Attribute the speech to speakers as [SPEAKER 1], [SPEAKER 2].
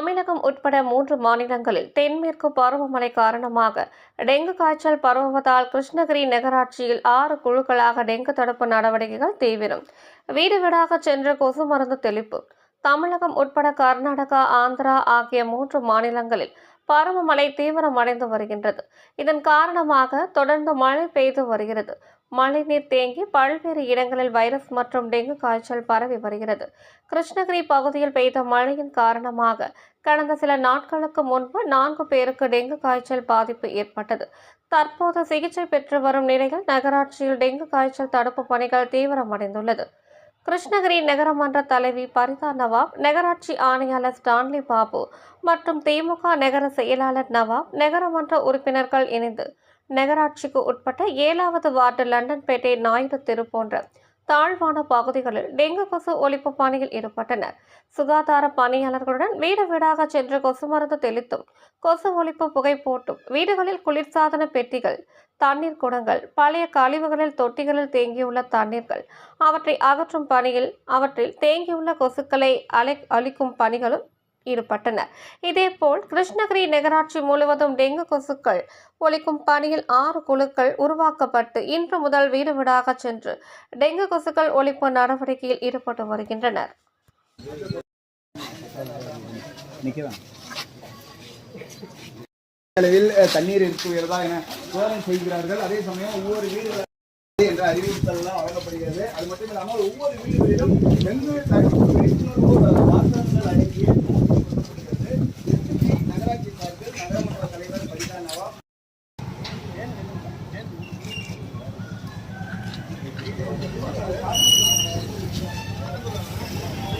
[SPEAKER 1] தமிழகம் உட்பட மூன்று மாநிலங்களில் தென்மேற்கு பருவமழை காரணமாக டெங்கு காய்ச்சல் பரவுவதால் கிருஷ்ணகிரி நகராட்சியில் ஆறு குழுக்களாக டெங்கு தடுப்பு நடவடிக்கைகள் தீவிரம். வீடு வீடாக சென்று கொசு மருந்து தெளிப்பு. தமிழகம் உட்பட கர்நாடகா ஆந்திரா ஆகிய மூன்று மாநிலங்களில் பருவமழை தீவிரமடைந்து வருகின்றது. இதன் காரணமாக தொடர்ந்து மழை பெய்து வருகிறது. மழைநீர் தேங்கி பல்வேறு இடங்களில் வைரஸ் மற்றும் டெங்கு காய்ச்சல் பரவி வருகிறது. கிருஷ்ணகிரி பகுதியில் பெய்த மழையின் காரணமாக கடந்த சில நாட்களுக்கு முன்பு நான்கு பேருக்கு டெங்கு காய்ச்சல் பாதிப்பு ஏற்பட்டது. தற்போது சிகிச்சை பெற்று வரும் நிலையில் நகராட்சியில் டெங்கு காய்ச்சல் தடுப்பு பணிகள் தீவிரமடைந்துள்ளது. கிருஷ்ணகிரி நகரமன்ற தலைவி பரிதா நவாப் நகராட்சி ஆணையாளர் ஸ்டான்லி பாபு மற்றும் திமுக நகர செயலாளர் நவாப் நகரமன்ற உறுப்பினர்கள் இணைந்து நகராட்சிக்கு உட்பட்ட ஏழாவது வார்டு லண்டன்பேட்டை நாயுடு தெரு போன்ற தாழ்வான பகுதிகளில் டெங்கு கொசு ஒழிப்பு பணியில் ஈடுபட்டனர். சுகாதார பணியாளர்களுடன் வீடு வீடாக சென்று கொசு மருந்து தெளித்தும் கொசு ஒழிப்பு புகை போட்டும் வீடுகளில் குளிர்சாதன பெட்டிகள் தண்ணீர் குடங்கள் பழைய கழிவுகளில் தொட்டிகளில் தேங்கியுள்ள தண்ணீர்கள் அவற்றை அகற்றும் பணியில் அவற்றில் தேங்கியுள்ள கொசுக்களை அலை அழிக்கும் பணிகளும் ஈடுபட்டனர் இதேபோல் கிருஷ்ணகிரி நகராட்சி முழுவதும் டெங்கு கொசுக்கள் ஒழிக்கும் பணியில் ஆறு குழுக்கள் உருவாக்கப்பட்டு இன்று முதல் வீடு வீடாக சென்று டெங்கு கொசுக்கள் ஒழிப்பு நடவடிக்கையில் ஈடுபட்டு வருகின்றனர்.
[SPEAKER 2] அளவில் தண்ணீர் இருக்கு உயர்தா என சோதனை செய்கிறார்கள். அதே சமயம் ஒவ்வொரு வீடுகள் என்ற அறிவுறுத்தல் எல்லாம் வழங்கப்படுகிறது. அது மட்டும் இல்லாமல் ஒவ்வொரு வீடுகளிலும் டெங்கு